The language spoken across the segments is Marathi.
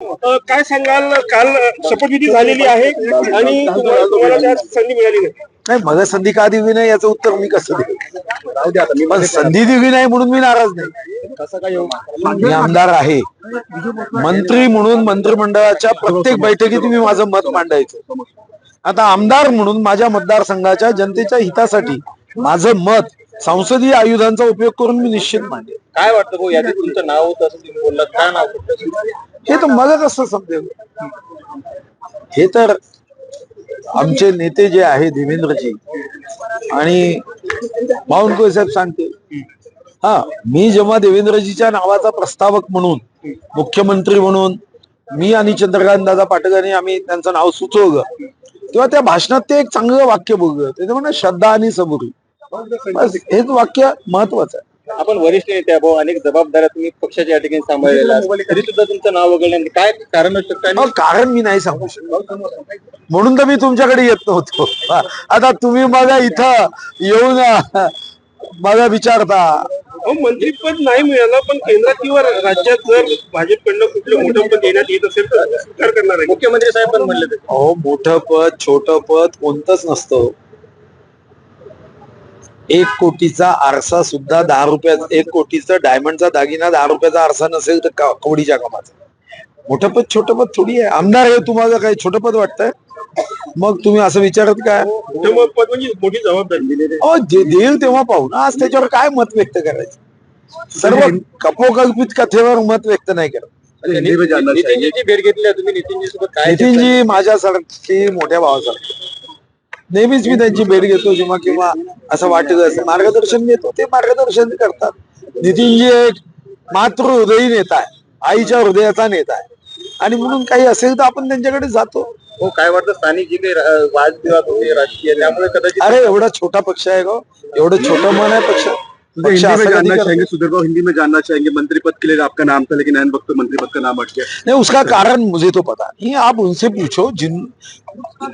काय सांगाल? काल शपथविधी झालेली आहे आणि तुम्हाला संधी मिळाली नाही. नाही मला संधी का दिली नाही याचं उत्तर मी कसं देऊ? पण संधी दिली नाही म्हणून मी नाराज नाही. मी आमदार आहे. मंत्री म्हणून मंत्रिमंडळाच्या प्रत्येक बैठकीत मी माझं मत मांडायचं. आता आमदार म्हणून माझ्या मतदारसंघाच्या जनतेच्या हितासाठी माझं मत संसदीय आयुधांचा उपयोग करून मी निश्चित मांडेल काय वाटतं भाऊ तुमचं नाव होतं असं तुम्ही बोललात काय नाव होतं? हे तर मला कसं समजेल? हे तर आमचे नेते जे आहे देवेंद्रजी आणि बावनकुळे साहेब सांगते. हा मी जेव्हा देवेंद्रजीच्या नावाचा प्रस्तावक म्हणून मुख्यमंत्री म्हणून मी आणि चंद्रकांत दादा पाटलांनी आम्ही त्यांचं नाव सुचवलं तेव्हा त्या भाषणात ते एक चांगलं वाक्य बघलं ते म्हणजे श्रद्धा आणि सबुरी बस हेच वाक्य महत्वाचं आहे. आपण वरिष्ठ नेते आहे भाऊ अनेक जबाबदाऱ्या तुम्ही पक्षाच्या या ठिकाणी सांभाळलेल्या आहेत. तरी सुद्धा तुमचं नाव वगळलं. काय कारण असू शकतं? आणि कारण मी नाही सांगू शकत. म्हणून तर मी तुमच्याकडे येत नव्हतो. आता तुम्ही मला इथं येऊन अं, मला विचारता अहो, मंत्रीपद नाही मिळालं पण केंद्रात किंवा राज्यात जर भाजपकडनं कुठलं मोठं पद देण्यात येत असेल तर स्वीकार करणार आहे. मुख्यमंत्री साहेब पण म्हणले ते. अहो मोठं पद छोटं पद कोणतंच नसतं. एक कोटीचा आरसा सुद्धा दहा रुपयाचा एक कोटीचा डायमंडचा दागिना दहा रुपयाचा आरसा नसेल तर कवडीच्या कामाचा? मोठं पद छोटं पद थोडी आहे. आमदार आहे तुम्हाला काही छोटं पद वाटतंय? मग तुम्ही असं विचारत काय? मोठं मग पद म्हणजे मोठी जबाबदारी जे देईल तेव्हा पाहू ना आज त्याच्यावर काय मत व्यक्त करायचं? सर्व कपोकल्पित कथेवर मत व्यक्त नाही करत. नितीनजीची भेट घेतली आहे तुम्ही नितीनजी सोबत काय नितीनजी माझ्यासारखी मोठ्या भावासारखी. नेहमीच मी त्यांची भेट घेतो जेव्हा किंवा असं वाटत असं मार्गदर्शन घेतो. ते मार्गदर्शन करतात. नितीनजी एक मातृ हृदयी नेता आहे. आईच्या हृदयाचा नेता आहे. आणि म्हणून काही असेल तर आपण त्यांच्याकडे जातो. हो काय वाटतं? स्थानिक जे काही वादविवाद होते राजकीय त्यामुळे कदाचित अरे एवढा छोटा पक्ष आहे गो. एवढं छोटं मन आहे पक्ष. पक्ष हिंदी में जानना? चाहेंगे सुधीर हिंदी में जानना चाहेंगे मंत्री पद के लिए आपका नाम था लेकिन एन वक्त मंत्री पद का नाम अट गया नहीं उसका कारण मुझे तो पता नहीं। आप उनसे पूछो जिन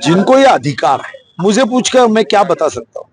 जिनको ये अधिकार है। मुझे पूछकर मैं क्या बता सकता हूँ?